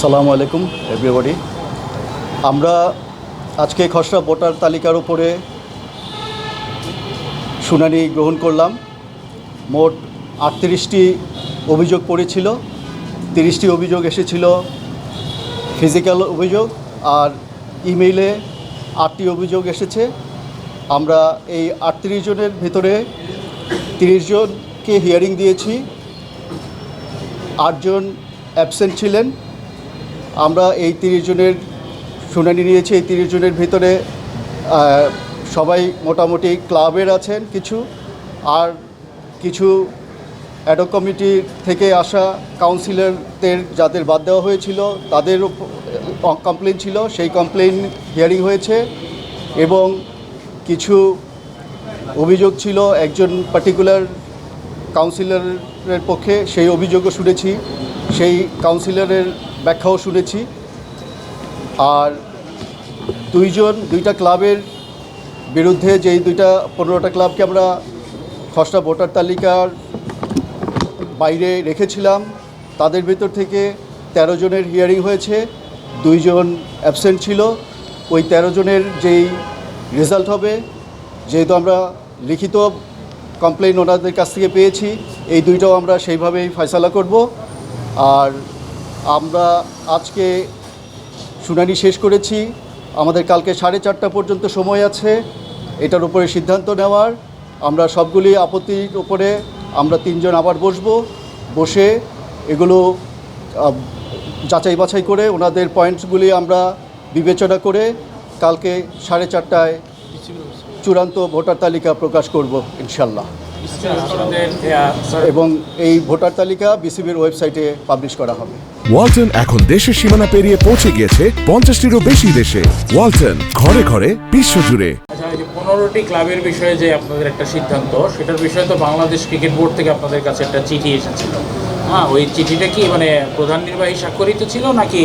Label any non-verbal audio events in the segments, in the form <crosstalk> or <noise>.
আসসালামু আলাইকুম এভরিবডি আমরা আজকে খসড়া ভোটার তালিকার উপরে শুনানি গ্রহণ করলাম। মোট আটত্রিশটি অভিযোগ পড়েছিল, তিরিশটি অভিযোগ এসেছিল ফিজিক্যাল অভিযোগ আর ইমেইলে আটটি অভিযোগ এসেছে। আমরা এই আটত্রিশ জনের ভিতরে তিরিশ জনকে হিয়ারিং দিয়েছি, আটজন অ্যাবসেন্ট ছিলেন। আমরা এই তিরিশ জনের শুনানি নিয়েছি, এই তিরিশ জনের ভিতরে সবাই মোটামুটি ক্লাবের আছেন কিছু, আর কিছু অ্যাডক কমিটি থেকে আসা কাউন্সিলরদের যাদের বাদ দেওয়া হয়েছিল, তাদের কমপ্লেন ছিল, সেই কমপ্লেন হিয়ারিং হয়েছে এবং কিছু অভিযোগ ছিল, একজন পার্টিকুলার কাউন্সিলরের পক্ষে সেই অভিযোগও শুনেছি, সেই কাউন্সিলরের ব্যাখ্যাও শুনেছি। আর দুইজন, দুইটা ক্লাবের বিরুদ্ধে যেই দুইটা পনেরোটা ক্লাবকে আমরা খসড়া ভোটার তালিকার বাইরে রেখেছিলাম, তাদের ভিতর থেকে ১৩ জনের হিয়ারিং হয়েছে, দুইজন অ্যাবসেন্ট ছিল। ওই ১৩ জনের যেই রেজাল্ট হবে, যেহেতু আমরা লিখিত কমপ্লেন ওনাদের কাছ থেকে পেয়েছি, এই দুইটাও আমরা সেইভাবেই ফয়সালা করব। আর আমরা আজকে শুনানি শেষ করেছি। আমাদের কালকে সাড়ে চারটা পর্যন্ত সময় আছে। এটার উপরে সিদ্ধান্ত নেওয়ার। আমরা সবগুলি আপত্তির উপরে আমরা তিনজন আবার বসবো। বসে এগুলো যাচাই বাছাই করে ওনাদের পয়েন্টসগুলি আমরা বিবেচনা করে কালকে সাড়ে চারটায় চূড়ান্ত ভোটার তালিকা প্রকাশ করব, ইনশাল্লাহ। এবং এই ভোটার তালিকা বিসিবির ওয়েবসাইটে পাবলিশ করা হবে। ওয়ালটন এখন দেশের সীমানা পেরিয়ে পৌঁছে গিয়েছে পঞ্চাশটিরও বেশি দেশে। ওয়ালটন ঘরে ঘরে বিশ্বজুড়ে। আচ্ছা পনেরোটি ক্লাবের বিষয়ে যে আপনাদের একটা সিদ্ধান্ত সেটার বিষয়ে তো বাংলাদেশ ক্রিকেট বোর্ড থেকে আপনাদের কাছে একটা চিঠি এসেছিল হ্যাঁ ওই চিঠিটা কি মানে প্রধান নির্বাহী স্বাক্ষরিত ছিল নাকি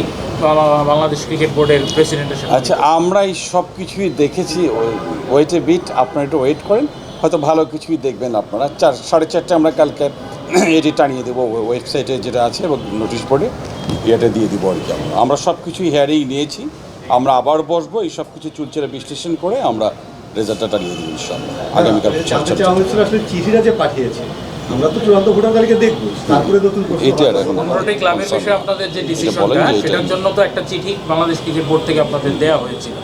বাংলাদেশ ক্রিকেট বোর্ডের প্রেসিডেন্টের সাথে? আচ্ছা আমরা এই সব কিছুই দেখেছি ওয়েটে বিট আপনারা একটু ওয়েট করেন। হয়তো ভালো কিছুই দেখবেন আপনারা। চার সাড়ে চারটে আমরা কালকে <clears throat> এটি টানিয়ে দেবো ওয়েবসাইটে যেটা আছে এবং নোটিশ বোর্ডে এটা দিয়ে দিব আর কি আমরা। সব কিছুই হেয়ারিং নিয়েছি। আমরা আবার বসবো এই সব কিছু চুলচেরা বিশ্লেষণ করে আমরা রেজাল্টটা টানিয়ে দেবো ইনশাল্লাহ আগামীকাল হচ্ছিল আসলে চিঠিটা যে পাঠিয়েছে আমরা তো চূড়ান্ত ভোটার তালিকা দেখব তারপরে নতুন প্রশ্ন এটা এখন ক্লাবের বিষয়ে আপনাদের যে ডিসিশনটা সেটার জন্য তো একটা চিঠি বাংলাদেশ ক্রিকেট বোর্ড থেকে আপনাদের দেওয়া হয়েছিল।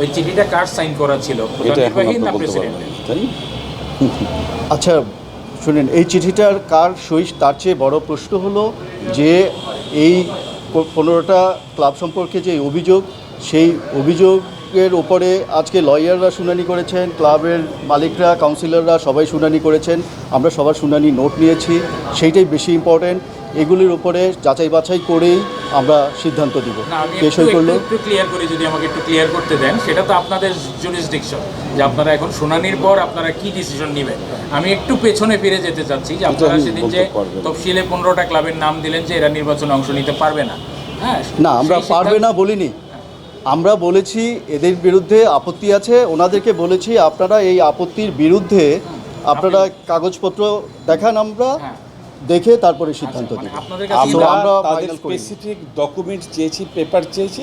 ওই চিঠিটা কার সাইন করা ছিল? প্রধান নির্বাহী না প্রেসিডেন্ট তাই আচ্ছা শুনেন, এই চিঠিটার কার সই তার চেয়ে বড় প্রশ্ন হলো যে এই পনেরোটা ক্লাব সম্পর্কে যে অভিযোগ, সেই অভিযোগের ওপরে আজকে লয়াররা শুনানি করেছেন, ক্লাবের মালিকরা, কাউন্সিলররা সবাই শুনানি করেছেন। আমরা সবার শুনানি নোট নিয়েছি, সেইটাই বেশি ইম্পর্ট্যান্ট এগুলির উপরে যাচাই বাছাই করেই আমরা সিদ্ধান্ত দিব। কে সই করল? একটু ক্লিয়ার করি যদি আমাকে একটু ক্লিয়ার করতে দেন সেটা তো আপনাদের জুরিসডিকশন যে আপনারা এখন শুনানির পর আপনারা কি ডিসিশন নেবেন। আমি একটু পেছনে ফিরে যেতে চাচ্ছি যে আপনারা সেদিন যে তফসিলে পনেরোটা ক্লাবের নাম দিলেন যে এরা নির্বাচনে অংশ নিতে পারবে না। হ্যাঁ না আমরা পারবে না বলিনি। আমরা বলেছি এদের বিরুদ্ধে আপত্তি আছে ওনাদেরকে বলেছি আপনারা এই আপত্তির বিরুদ্ধে আপনারা কাগজপত্র দেখান আমরা। হ্যাঁ। দেখে তারপরে সিদ্ধান্ত মানে দিব আপনাদের কাছে আমরা- তাদের স্পেসিফিক ডকুমেন্ট চেয়েছি পেপার চেয়েছি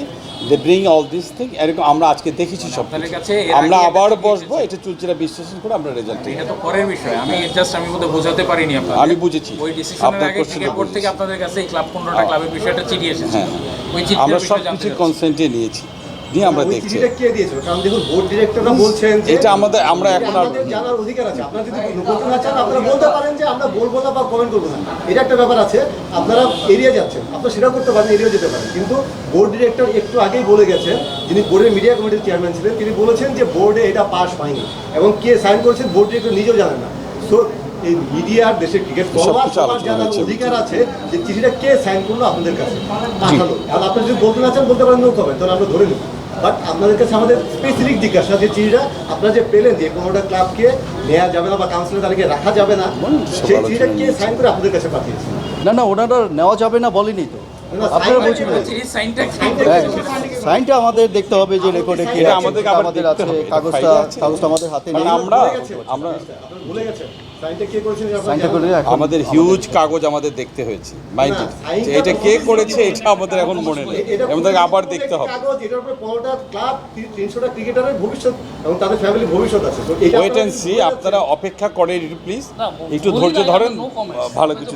they bring all this thing এরকম আমরা আজকে দেখেছি সব আপনাদের কাছে আমরা আবার বসবো। এটা চুলচেরা বিশ্লেষণ করে আমরা রেজাল্ট এটা তো পরের বিষয় আমি জাস্ট আমি বোধহয় বোঝাতে পারিনি আপনাদের। আমি বুঝেছি। ওই ডিসিশনের আগে ক্রিকেট বোর্ড থেকে আপনাদের কাছে এই ক্লাব পনেরোটা ক্লাবের বিষয়টা চিঠি এসেছে। হ্যাঁ। ওই চিঠির আমরা সব কিছু কনসেন্টে নিয়েছি। দিয়ে আমরা দেখছি। এটা আমাদের আমরা এখন আর আমাদের জানার অধিকার আছে। আপনারা যদি বলতে না চান আপনারা বলতে পারেন যে আমরা বলব না বা কমেন্ট করব না। এটা একটা ব্যাপার আছে। আপনারা এড়িয়ে যাচ্ছেন। আপনারা সেটা করতে পারেন এড়িয়ে যেতে পারেন। কিন্তু বোর্ড ডিরেক্টর একটু আগেই বলে গেছেন যিনি বোর্ডের মিডিয়া কমিটির চেয়ারম্যান ছিলেন তিনি বলেছেন যে বোর্ডে এটা পাস হয়নি। এবং কে সাইন করেছেন বোর্ড ডিরেক্টর নিজেও জানেন না। সো এই মিডিয়ার দেশের ক্রিকেট ফলোয়ার সবার জানার অধিকার আছে যে চিঠিটা কে সাইন করল আপনাদের কাছে। পাঠালো আর আপনি যদি বলতে না চান বলতে পারেন নো কমেন্ট তাহলে আমরা ধরে নেব। বাট আপনাদের কাছে আমাদের স্পেসিফিক জিজ্ঞাসা যে চিঠিটা আপনারা যে পেলেন যে কোনোটা ক্লাবকে নেওয়া যাবে না বা কাউন্সিলের তারিখে রাখা যাবে না সেই চিঠিটা কে সাইন করে আপনাদের কাছে পাঠিয়েছে? না না ওনারা নেওয়া যাবে না বলেনি তো। আপনারা বলছেন সাইনটা আমাদের দেখতে হবে যে রেকর্ডে কি আমাদের আছে কাগজটা কাগজটা আমাদের হাতে মানে নেই। আমরা আমরা ভুলে গেছেন। আমাদের হিউজ কাগজ আমাদের দেখতে হয়েছে মাইন্ডেড এটা কে করেছে এটা আমাদের এখন মনে নেই। আমাদের আবার দেখতে হবে। কাগজ এটার উপরে পনেরোটা ক্লাব তিনশোটা ক্রিকেটারের ভবিষ্যৎ এবং তাদের ফ্যামিলির ভবিষ্যৎ আছে। তো এটা ওয়েট অ্যান্ড আপনারা সি আপনারা অপেক্ষা করেন একটু প্লিজ একটু ধৈর্য ধরেন ভালো কিছু.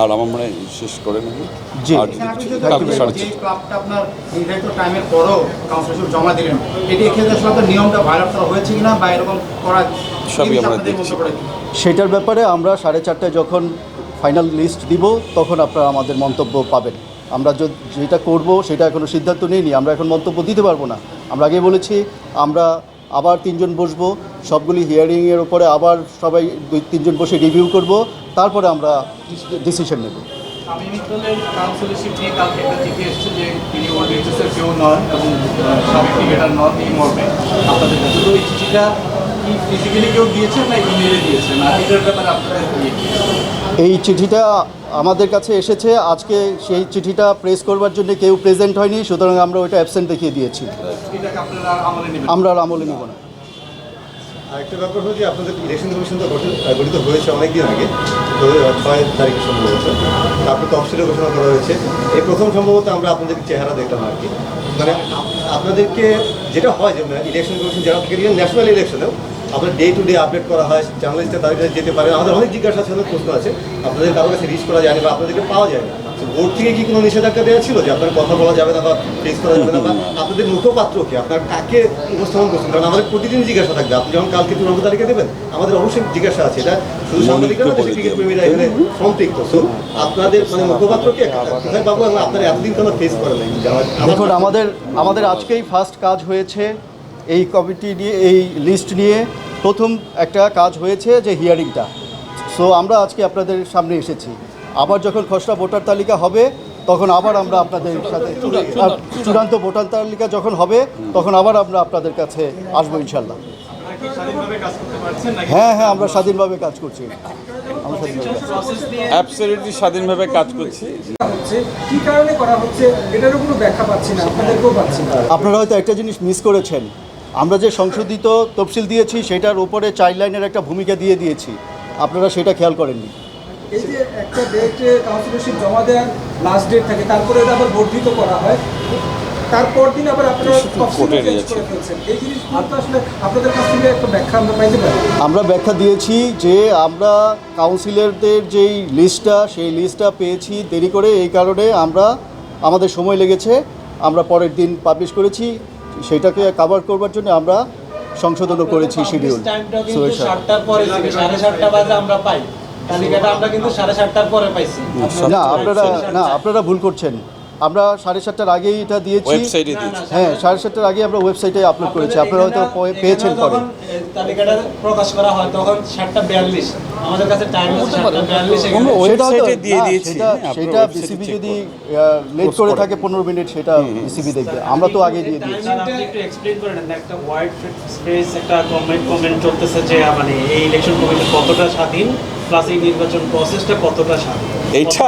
আর আমার মনে হয় শেষ করে নেব। জি। কালকে সাড়ে সবই আমরা দেখছি। সেটার ব্যাপারে আমরা সাড়ে চারটায় যখন ফাইনাল লিস্ট দিব তখন আপনারা আমাদের মন্তব্য পাবেন। আমরা যেটা করব সেটা এখনও সিদ্ধান্ত নিইনি আমরা এখন মন্তব্য দিতে পারব না। আমরা আগে বলেছি আমরা আবার তিনজন বসবো সবগুলি হিয়ারিংয়ের উপরে আবার সবাই দুই তিনজন বসে রিভিউ করব তারপরে আমরা ডিসিশন নেব। আমি মিত্রদের কাউন্সিলরশিপ নিয়ে কালকে একটা চিঠি এসেছে যে তিনি ওয়ার্ল্ড এইচএসের কেউ নন এবং আহ, ক্রিকেটার নন এই মর্মে আপনাদের কাছে তো এই চিঠিটা কি ফিজিক্যালি কেউ দিয়েছেন না ইমেলে দিয়েছেন আর এটার ব্যাপারে আপনাদের এই চিঠিটা আমাদের কাছে এসেছে। আজকে সেই চিঠিটা প্রেস করবার জন্য কেউ প্রেজেন্ট হয়নি সুতরাং আমরা ওইটা অ্যাবসেন্ট দেখিয়ে দিয়েছি। আমরা আর আমলে নেব না। আরেকটা ব্যাপার হলো যে আপনাদের ইলেকশন কমিশন তো গঠিত হয়েছে অনেকদিন আগে তো ছয় তারিখে সম্ভবত। তারপর তফসিলে ঘোষণা করা হয়েছে। এই প্রথম সম্ভবত আমরা আপনাদের চেহারা দেখলাম আর কি। মানে আপনাদেরকে যেটা হয় যে ইলেকশন কমিশন যারা থেকে ন্যাশনাল ইলেকশনেও আপনার ডে টু ডে আপডেট করা হয় জার্নালিস্টরা তাদের কাছে যেতে পারে আমাদের অনেক জিজ্ঞাসা আছে অনেক প্রশ্ন আছে। আপনাদের কারোর কাছে রিচ করা যায়নি বা আপনাদেরকে পাওয়া যায় না বোর্ড থেকে কি কোনো নিষেধাজ্ঞা দেওয়া ছিল যে আপনার কথা বলা যাবে না বা ফেস করা যাবে না বা আপনাদের মুখপাত্রকে আপনার কাকে উপস্থাপন করছেন? কারণ আমাদের প্রতিদিন জিজ্ঞাসা থাকবে। আপনি যখন কালকে চূড়ান্ত তালিকা দেবেন আমাদের অবশ্যই জিজ্ঞাসা আছে। এটা শুধু সাংবাদিকরা না, দেশের ক্রিকেট প্রেমীরা এখানে সম্পৃক্ত। সো আপনাদের মানে মুখপাত্রকে কোথায় পাবো? এবং আপনারা এতদিন কেন ফেস করেন নাই। দেখুন আমাদের আমাদের আজকেই ফার্স্ট কাজ হয়েছে এই কমিটি নিয়ে এই লিস্ট নিয়ে প্রথম একটা কাজ হয়েছে যে হিয়ারিংটা সো আমরা আজকে আপনাদের সামনে এসেছি। আবার যখন খসড়া ভোটার তালিকা হবে তখন আবার আমরা আপনাদের সাথে চূড়ান্ত ভোটার তালিকা যখন হবে তখন আবার আমরা আপনাদের কাছে আসব ইনশাল্লাহ আপনারা কি স্বাধীনভাবে কাজ করতে পারছেন নাকি হ্যাঁ হ্যাঁ আমরা স্বাধীনভাবে কাজ করছি। আমরা স্বাধীনভাবে অ্যাবসলিউটলি স্বাধীনভাবে কাজ করছি। হচ্ছে কি কারণে করা হচ্ছে? এটারও কোনো ব্যাখ্যা পাচ্ছি না আপনাদেরকেও পাচ্ছি না। আপনারা হয়তো একটা জিনিস মিস করেছেন। আমরা যে সংশোধিত তফসিল দিয়েছি সেটার উপরে চাইল্ড লাইনের একটা ভূমিকা দিয়ে দিয়েছি। আপনারা সেটা খেয়াল করেননি। এই যে একটা ডেটে কাউন্সিলরশিপ জমা দেওয়ার লাস্ট ডেট থাকে তারপরে এটা আবার বর্ধিত করা হয়। তারপর দিন আবার আপনারা তফসিলও চেঞ্জ করে ফেলছেন। এই জিনিসগুলো তো আসলে আপনাদের কাছ থেকে একটা ব্যাখ্যা আমরা পাইতে পারি। আমরা ব্যাখ্যা দিয়েছি যে আমরা কাউন্সিলরদের যেই লিস্টটা সেই লিস্টটা পেয়েছি দেরি করে এই কারণে আমরা আমাদের সময় লেগেছে। আমরা পরের দিন পাবলিশ করেছি। সেটাকে কাভার করবার জন্য আমরা সংশোধনও করেছি শিডিউল সাতটার পরে সাড়ে সাতটা বাজে আমরা পাই। কিন্তু সাড়ে সাতটার পরে পাইছি। না আপনারা না আপনারা ভুল করছেন। আমরা সাড়ে সাতটার আগেই এটা দিয়েছি। ওয়েবসাইটে দিয়েছি। হ্যাঁ সাড়ে সাতটার আগে আমরা ওয়েবসাইটে আপলোড করেছি। আপনারা হয়তো পেয়েছেন পরে। তালিকাটা প্রকাশ করা হয় তখন সাতটা বিয়াল্লিশ। আমাদের কাছে টাইম ওয়েবসাইটে দিয়ে দিয়েছি। সেটা হ্যাঁ, আপনারা বিসিবি যদি লেট করে করে। থাকে পনেরো মিনিট সেটা বিসিবি দেখবে। আমরা তো আগে দিয়ে দিয়েছি। একটু এক্সপ্লেইন করে একটা ওয়াইড স্পেস একটা কমেন্ট কমেন্ট চলতেছে যে মানে এই ইলেকশন কমিশন কতটা স্বাধীন? প্লাস এই নির্বাচন প্রসেসটা কতটা স্বাধীন এইটা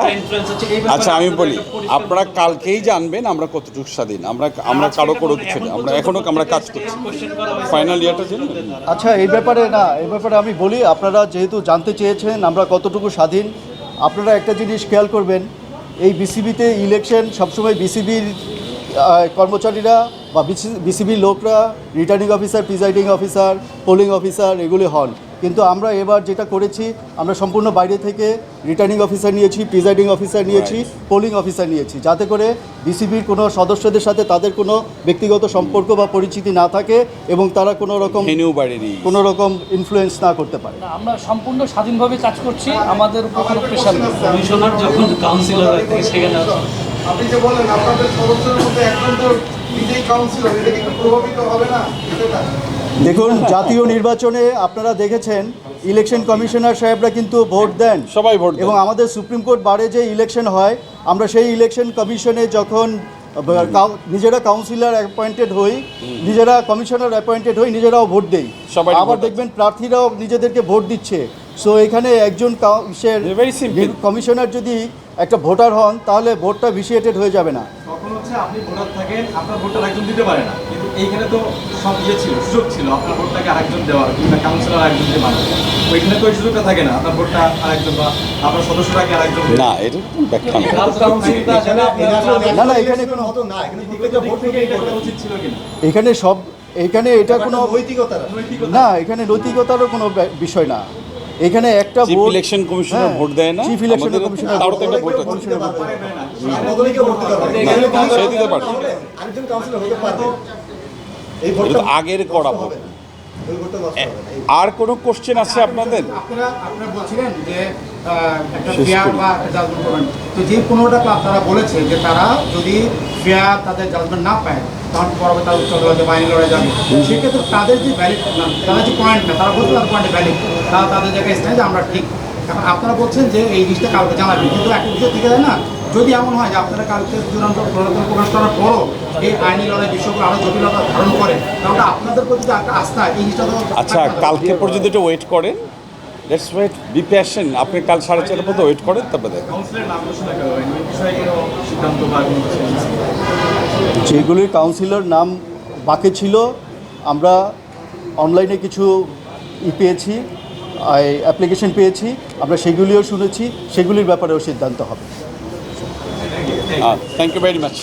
আচ্ছা আমি বলি আপনারা কালকেই জানবেন আমরা কতটুকু স্বাধীন। আমরা আমরা আজকে কারও কোনো কিছু এখন নেই। আমরা এখনও আমরা কাজ করছি। ফাইনাল ইয়ারটা জানেন আচ্ছা এই ব্যাপারে না এই ব্যাপারে আমি বলি আপনারা যেহেতু জানতে চেয়েছেন আমরা কতটুকু স্বাধীন আপনারা একটা জিনিস খেয়াল করবেন এই বিসিবিতে ইলেকশন সবসময় বিসিবির কর্মচারীরা বা বিসিবির লোকরা returning officer presiding officer polling officer এগুলি হন। কিন্তু আমরা এবার যেটা করেছি আমরা সম্পূর্ণ বাইরে থেকে রিটার্নিং অফিসার নিয়েছি প্রিজাইডিং অফিসার নিয়েছি পোলিং অফিসার নিয়েছি। যাতে করে বিসিবির কোনো সদস্যদের সাথে তাদের কোনো ব্যক্তিগত সম্পর্ক বা পরিচিতি না থাকে এবং তারা কোনো রকম কোনো রকম ইনফ্লুয়েন্স না করতে পারে। না, আমরা সম্পূর্ণ স্বাধীনভাবে কাজ করছি আমাদের উপর কোনো প্রেশার নেই। কমিশনার যখন কাউন্সিলর সেখানে আপনি যে বলেন আপনাদের সদস্যের মধ্যে একজন তো নিজেই কাউন্সিলর এটা কি প্রভাবিত হবে না? দেখুন জাতীয় নির্বাচনে আপনারা দেখেছেন ইলেকশন কমিশনার সাহেবরা কিন্তু ভোট দেন। সবাই ভোট এবং আমাদের সুপ্রিম কোর্ট বারে যে ইলেকশন হয় আমরা সেই ইলেকশন কমিশনে যখন কাউ- নিজেরা কাউন্সিলর অ্যাপয়েন্টেড হই নিজেরা কমিশনার অ্যাপয়েন্টেড হই নিজেরাও ভোট দেই। আবার দেখবেন প্রার্থীরাও নিজেদেরকে ভোট দিচ্ছে। সো এখানে একজন কমিশনার যদি একটা ভোটার হন তাহলে ভোটটা ভিসিয়েটেড হয়ে যাবে না তখন হচ্ছে আপনি ভোটার থাকেন আপনার ভোটার একজন দিতে পারে না কিন্তু এইখানে তো সব ইয়ে ছিল সুযোগ ছিল আপনার ভোটটাকে আরেকজন দেওয়ার কিংবা কাউন্সিলর আরেকজনকে বানানো ওইখানে তো ওই সুযোগটা থাকে না আপনার ভোটটা আরেকজন বা আপনার সদস্যরাকে আরেকজন না এটা কোনো ব্যাখ্যা না না না এখানে কোনো হতো না এখানে প্রত্যেকটা ভোট থেকে এটা করা উচিত ছিল কিনা এখানে সব এখানে এটা কোনো নৈতিকতা না এখানে নৈতিকতারও কোনো বিষয় না এখানে একটা চিফ ইলেকশন কমিশনার হ্যাঁ, ভোট দেয় না? চিফ ইলেকশন কমিশনার তারও তো একটা ভোট আছে। সে দিতে পারে। আরেকজন কাউন্সিলর হতে পারবে। এই এটা আগের করা ভোট। হবে। ভোটটা নষ্ট হবে। আর কোনো কোশ্চেন আছে আপনাদের? আপনারা আপনারা বলছিলেন যে একটা ফেয়ার বা একটা জাজমেন্ট করবেন। তো যে পনেরোটা ক্লাব তারা বলেছে যে তারা যদি ফেয়ার তাদের জাজমেন্ট না পায় তখন পরবর্তী তারা উচ্চ আদালতে বাইরে লড়াই যাবে সেক্ষেত্রে তাদের যে ভ্যালিড তাদের যে পয়েন্ট না তারা বলছে তাদের পয়েন্ট ভ্যালিড তারা তাদের জায়গায় স্থায়ী যে আমরা ঠিক। এখন আপনারা বলছেন যে এই জিনিসটা কালকে জানাবেন কিন্তু একটা বিষয় থেকে যায় না? যদি এমন হয় যে আপনারা কালকে চূড়ান্ত প্রণোদন প্রকাশ করার পরও এই আইনি লড়াই বিষয়গুলো আরও জটিলতা ধারণ করে তাহলে আপনাদের প্রতি যে একটা আস্থা এই জিনিসটা তো আচ্ছা কালকে পর্যন্ত একটু ওয়েট করেন। লেটস ওয়েট বি প্যাশন আপনি কাল সাড়ে চারটা পর্যন্ত ওয়েট করেন তারপরে। যেগুলির কাউন্সিলর নাম বাকি ছিল আমরা অনলাইনে কিছু ই পেয়েছি। অ্যাপ্লিকেশন পেয়েছি আমরা সেগুলিও শুনেছি সেগুলির ব্যাপারেও সিদ্ধান্ত হবে। Thank you very much